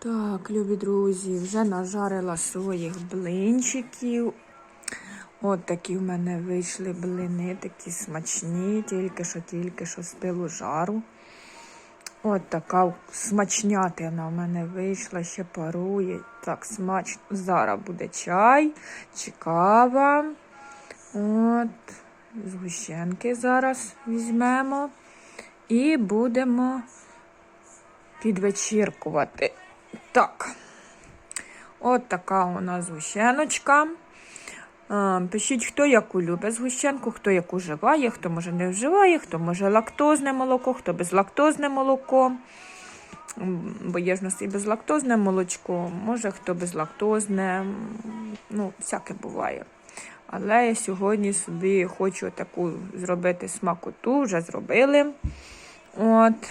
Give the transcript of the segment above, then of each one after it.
Так, любі друзі, вже нажарила своїх блинчиків. От такі в мене вийшли блини, такі смачні, тільки що, тільки що з пилу жару. От така смачнятина в мене вийшла, ще парує. Так, смачно. Зараз буде чай, чи кава. От, згущенки зараз візьмемо. І будемо підвечіркувати. Так. От така у нас згущеночка. А, Пишіть, хто яку любить згущенку, хто яку вживає, хто може не вживає, хто може лактозне молоко, хто безлактозне молоко. Бо є ж у нас і безлактозне молочко, може хто безлактозне, ну, всяке буває. Але я сьогодні собі хочу таку зробити смакоту, вже зробили. От.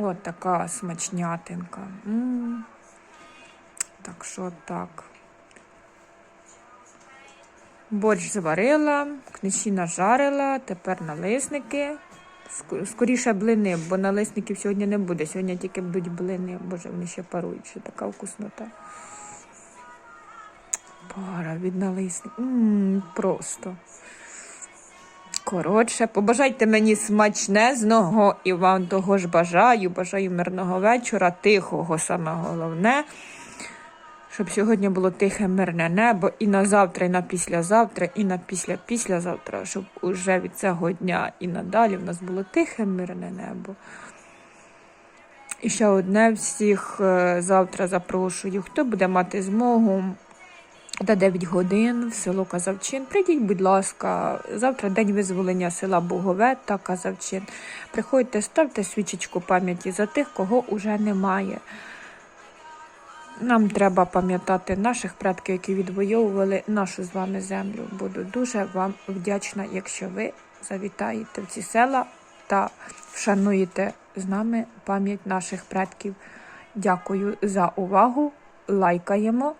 От така смачнятинка. М. Так що так. Борщ зварила, книжі нажарила, тепер налисники. Скоріше блини, бо налисників сьогодні не буде. Сьогодні тільки будуть блини. Боже, вони ще парують, що така вкуснота. Пара від налисників. М, Просто. Коротше, побажайте мені смачнезного і вам того ж бажаю. Бажаю мирного вечора, тихого, саме головне. Щоб сьогодні було тихе мирне небо і на завтра, і на післязавтра, і на після-післязавтра, щоб уже від цього дня і надалі в нас було тихе мирне небо. І ще одне всіх е, завтра запрошую. Хто буде мати змогу до 9 годин в село Казавчин. Прийдіть, будь ласка, завтра день визволення села Богове та Казавчин. Приходьте, ставте свічечку пам'яті за тих, кого уже немає. Нам треба пам'ятати наших предків, які відвоювали нашу з вами землю. Буду дуже вам вдячна, якщо ви завітаєте в ці села та вшануєте з нами пам'ять наших предків. Дякую за увагу. Лайкаємо,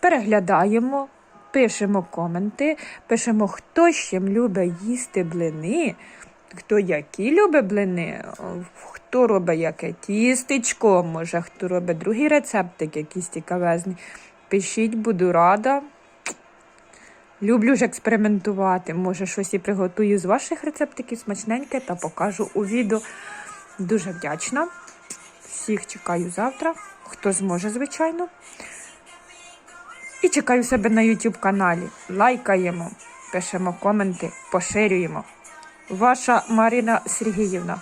переглядаємо, пишемо коменти, пишемо, хто чим любить їсти блини. Хто які любить блини, хто робить яке тістечко, може хто робить другий рецептик, якийсь цікавезний. Пишіть, буду рада. Люблю ж експериментувати. Може, щось і приготую з ваших рецептиків смачненьке та покажу у відео. Дуже вдячна. Всіх чекаю завтра, хто зможе, звичайно. І чекаю себе на YouTube каналі. Лайкаємо, пишемо коменти, поширюємо. Ваша Марина Сергіївна.